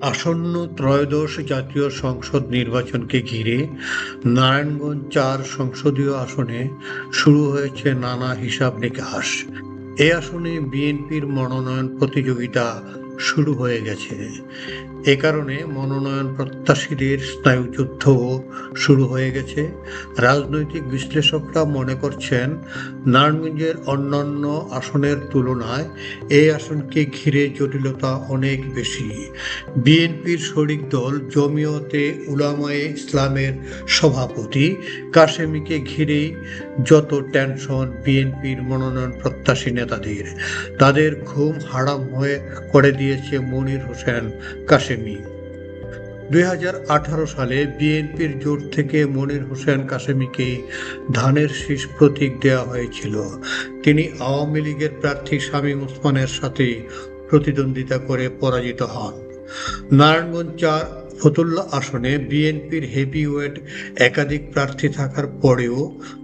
আসন্ন ত্রয়োদশ জাতীয় সংসদ নির্বাচনকে ঘিরে নারায়ণগঞ্জ চার সংসদীয় আসনে শুরু হয়েছে নানা হিসাব নিকাশ। এ আসনে বিএনপির মনোনয়ন প্রতিযোগিতা শুরু হয়ে গেছে। এ কারণে মনোনয়ন প্রত্যাশীদের স্নায়ুযুদ্ধও শুরু হয়ে গেছে। রাজনৈতিক বিশ্লেষকরা মনে করছেন, নারায়ণগঞ্জের অন্যান্য আসনের তুলনায় এই আসনকে ঘিরে জটিলতা অনেক বেশি। বিএনপির শরিক দল জমিয়তে উলামায়ে ইসলামের সভাপতি কাশেমিকে ঘিরেই যত টেনশন বিএনপির মনোনয়ন প্রত্যাশী নেতাদের, তাদের ঘুম হারাম হয়ে করে দিয়েছে মনির হোসেন কাশেমি। দুই সালে বিএনপির জোট থেকে মনির হোসেন কাশেমিকে ধানের শীষ প্রতীক দেওয়া হয়েছিল। তিনি আওয়ামী লীগের প্রার্থী শামীম ওসমানের সাথে প্রতিদ্বন্দ্বিতা করে পরাজিত হন। নারায়ণগঞ্জ চার ফতুল্লা আসনে বিএনপির হেভিওয়েট একাধিক প্রার্থী থাকার পরেও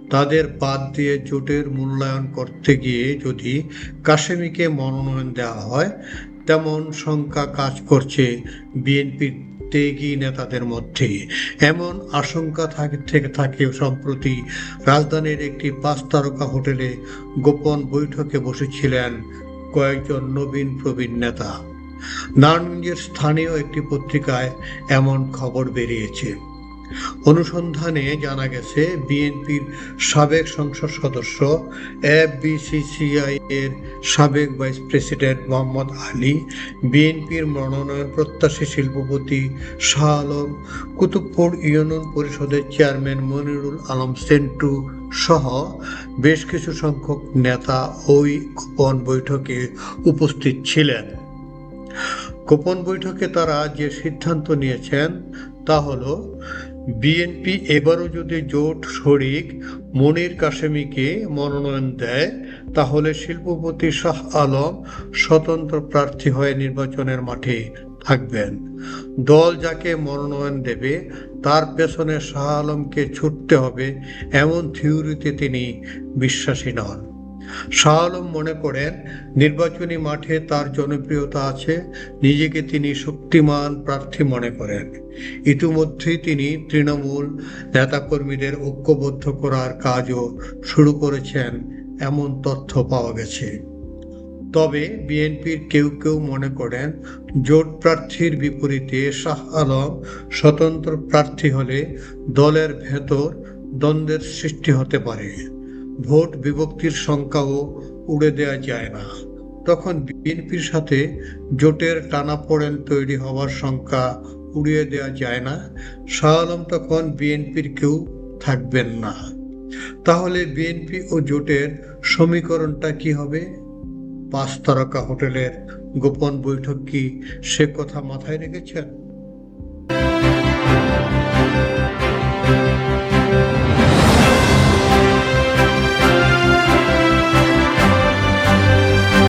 তাদের বাদ দিয়ে জোটের মূল্যায়ন করতে গিয়ে যদি কাশেমিকে মনোনয়ন দেওয়া হয় তেমন শঙ্কা কাজ করছে বিএনপির ত্যাগী নেতাদের মধ্যে। এমন আশঙ্কা থাকে, থেকে থাকে সম্প্রতি রাজধানীর একটি পাঁচ তারকা হোটেলে গোপন বৈঠকে বসেছিলেন কয়েকজন নবীন প্রবীণ নেতা। নারায়ণগঞ্জের স্থানীয় একটি পত্রিকায় এমন খবর বেরিয়েছে। অনুসন্ধানে জানা গেছে, বিএনপির সাবেক সংসদ সদস্য এফ এফবিসিসিআই এর সাবেক ভাইস প্রেসিডেন্ট মোহাম্মদ আলী, বিএনপির মনোনয়ন প্রত্যাশী শিল্পপতি শাহ আলম, কুতুবপুর ইউনিয়ন পরিষদের চেয়ারম্যান মনিরুল আলম সেন্টু সহ বেশ কিছু সংখ্যক নেতা ওই গোপন বৈঠকে উপস্থিত ছিলেন। গোপন বৈঠকে তারা যে সিদ্ধান্ত নিয়েছেন তা হলো বিএনপি এবারও যদি জোট শরিক মনির কাশেমিকে মনোনয়ন দেয়, তাহলে শিল্পপতি শাহ আলম স্বতন্ত্র প্রার্থী হয়ে নির্বাচনের মাঠে থাকবেন। দল যাকে মনোনয়ন দেবে, তার পেছনে শাহ আলমকে ছুটতে হবে এমন থিওরিতে তিনি বিশ্বাসী নন। শাহ আলম মনে করেন, নির্বাচনী মাঠে তার জনপ্রিয়তা আছে, নিজেকে তিনি শক্তিমান প্রার্থী মনে করেন। ইতিমধ্যেই তিনি তৃণমূল নেতাকর্মীদের ঐক্যবদ্ধ করার কাজও শুরু করেছেন, এমন তথ্য পাওয়া গেছে। তবে বিএনপির কেউ কেউ মনে করেন, জোট প্রার্থীর বিপরীতে শাহ আলম স্বতন্ত্র প্রার্থী হলে দলের ভেতর দ্বন্দ্বের সৃষ্টি হতে পারে। ভোট বিভক্তির সংখ্যাও উড়ে দেওয়া যায় না। তখন বিএনপির সাথে জোটের টানাপোড়েন তৈরি হওয়ার সংখ্যা উড়িয়ে দেওয়া যায় না। শাহ আলম তখন বিএনপির কেউ থাকবেন না। তাহলে বিএনপি ও জোটের সমীকরণটা কি হবে? পাঁচ তারকা হোটেলের গোপন বৈঠক কি সে কথা মাথায় রেখেছেন?